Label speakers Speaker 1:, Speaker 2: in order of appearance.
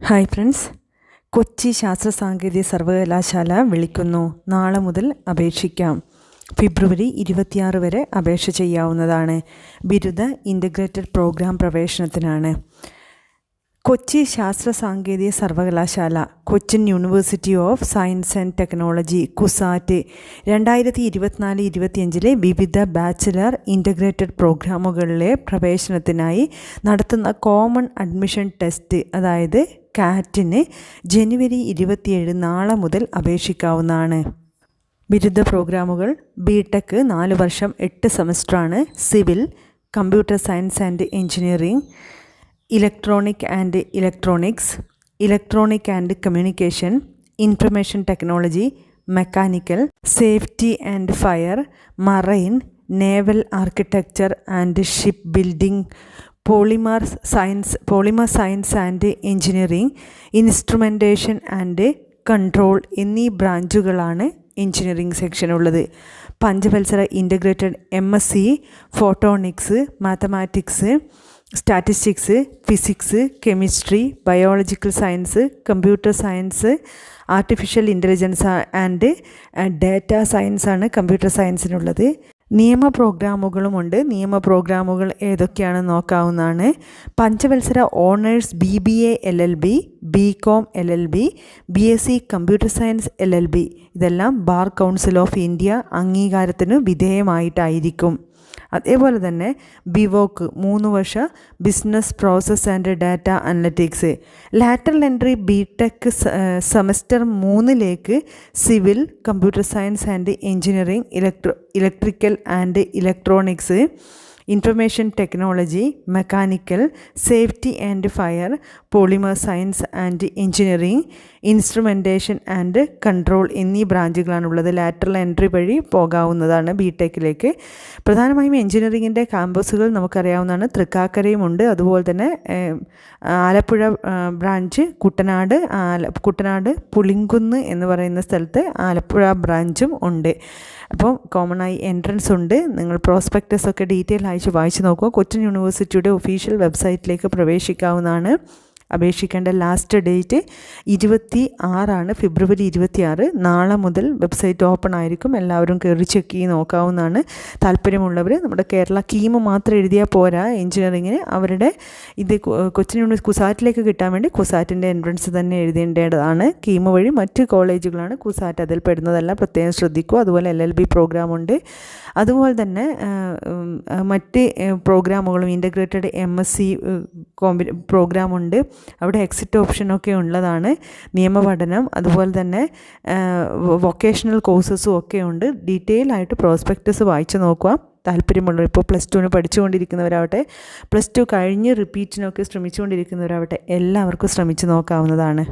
Speaker 1: Hi friends. Kochi ശാസ്ത്ര സാങ്കേതിക സർവകലാശാല വിളിക്കുന്നു. നാളെ മുതൽ അപേക്ഷിക്കാം. ഫെബ്രുവരി ഇരുപത്തിയാറ് വരെ അപേക്ഷ ചെയ്യാവുന്നതാണ്. ബിരുദ ഇന്റഗ്രേറ്റഡ് പ്രോഗ്രാം പ്രവേശനത്തിനാണ്. കൊച്ചി ശാസ്ത്ര സാങ്കേതിക സർവകലാശാല Cochin university of science and technology CUSAT രണ്ടായിരത്തി ഇരുപത്തിനാല് ഇരുപത്തിയഞ്ചിലെ വിവിധ ബാച്ചിലർ ഇന്റഗ്രേറ്റഡ് പ്രോഗ്രാമുകളിലെ പ്രവേശനത്തിനായി നടത്തുന്ന കോമൺ അഡ്മിഷൻ ടെസ്റ്റ് അതായത് കാറ്റിന് ജനുവരി ഇരുപത്തിയേഴ് നാളെ മുതൽ അപേക്ഷിക്കാവുന്നതാണ്. ബിരുദ പ്രോഗ്രാമുകൾ ബിടെക് നാല് വർഷം എട്ട് സെമസ്റ്ററാണ്. Civil computer science and engineering electronic and electronics electronic and communication information technology mechanical safety and fire marine naval architecture and ship building polymer science polymer science and engineering instrumentation and control എന്നീ ബ്രാഞ്ചുകളാണ് engineering സെക്ഷനുള്ളത് പഞ്ചവത്സര integrated M S C photonics mathematics statistics physics chemistry biological science computer science artificial intelligence and data സയൻസാണ് computer സയൻസിനുള്ളത് നിയമ പ്രോഗ്രാമുകളുമുണ്ട് നിയമ പ്രോഗ്രാമുകൾ ഏതൊക്കെയാണ് നോക്കാവുന്നതാണ്. പഞ്ചവത്സര honours B B A L L B B com L L B B S C computer science L L B. ഇതെല്ലാം bar council of India അംഗീകാരത്തിന് വിധേയമായിട്ടായിരിക്കും. അതേപോലെ തന്നെ ബിവോക്ക് മൂന്ന് വർഷ business process and data analytics. Lateral entry B tech semester മൂന്നിലേക്ക് civil computer science and engineering electro electrical and electronics. Information technology mechanical safety and fire polymer science and engineering instrumentation and control എന്നീ ബ്രാഞ്ചുകളാണുള്ളത് lateral entry വഴി പോകാവുന്നതാണ് B ടെക്കിലേക്ക് പ്രധാനമായും എഞ്ചിനീയറിങ്ങിന്റെ ക്യാമ്പസുകൾ നമുക്കറിയാവുന്നതാണ്. തൃക്കാക്കരയുമുണ്ട് അതുപോലെ തന്നെ Alappuzha branch Kuttanad ആല കുട്ടനാട് പുളിങ്കുന്ന് എന്ന് പറയുന്ന സ്ഥലത്ത് ആലപ്പുഴ ബ്രാഞ്ചും ഉണ്ട്. അപ്പോൾ കോമൺ ആയി എൻട്രൻസ് ഉണ്ട്. നിങ്ങൾ പ്രോസ്പെക്ടസ് ഒക്കെ ഡീറ്റെയിൽ അയച്ച് വായിച്ചു നോക്കുക. കൊച്ചിൻ യൂണിവേഴ്സിറ്റിയുടെ ഒഫീഷ്യൽ വെബ്സൈറ്റിലേക്ക് പ്രവേശിക്കാവുന്നതാണ്. അപേക്ഷിക്കേണ്ട ലാസ്റ്റ് ഡേറ്റ് ഇരുപത്തി ആറാണ് ഫെബ്രുവരി ഇരുപത്തി ആറ് നാളെ മുതൽ വെബ്സൈറ്റ് ഓപ്പൺ ആയിരിക്കും. എല്ലാവരും കയറി ചെക്ക് ചെയ്ത് നോക്കാവുന്നതാണ്. താല്പര്യമുള്ളവർ നമ്മുടെ കേരള കീമ് മാത്രം എഴുതിയാൽ പോരാ എഞ്ചിനീയറിങ്ങിന് അവരുടെ ഇത് കൊച്ചിൻ യൂണിവേഴ്സിറ്റി കുസാറ്റിലേക്ക് കിട്ടാൻ വേണ്ടി കുസാറ്റിന്റെ എൻട്രൻസ് തന്നെ എഴുതേണ്ടതാണ്. കീമ് വഴി മറ്റ് കോളേജുകളാണ് കുസാറ്റ് അതിൽ പെടുന്നതെല്ലാം പ്രത്യേകം ശ്രദ്ധിക്കുക. അതുപോലെ എൽ എൽ ബി പ്രോഗ്രാമുണ്ട്. അതുപോലെ തന്നെ മറ്റ് പ്രോഗ്രാമുകളും integrated M S C combi പ്രോഗ്രാമുണ്ട് അവിടെ എക്സിറ്റ് ഓപ്ഷനൊക്കെ ഉള്ളതാണ്. നിയമപഠനം അതുപോലെ തന്നെ വൊക്കേഷണൽ കോഴ്സസും ഒക്കെ ഉണ്ട്. ഡീറ്റെയിൽ ആയിട്ട് പ്രോസ്പെക്റ്റസ് വായിച്ചു നോക്കുക. താല്പര്യമുള്ളവർ ഇപ്പോൾ പ്ലസ് ടുവിന് പഠിച്ചുകൊണ്ടിരിക്കുന്നവരാവട്ടെ പ്ലസ് ടു കഴിഞ്ഞ് റിപ്പീറ്റിനൊക്കെ ശ്രമിച്ചുകൊണ്ടിരിക്കുന്നവരാവട്ടെ എല്ലാവർക്കും ശ്രമിച്ചു നോക്കാവുന്നതാണ്.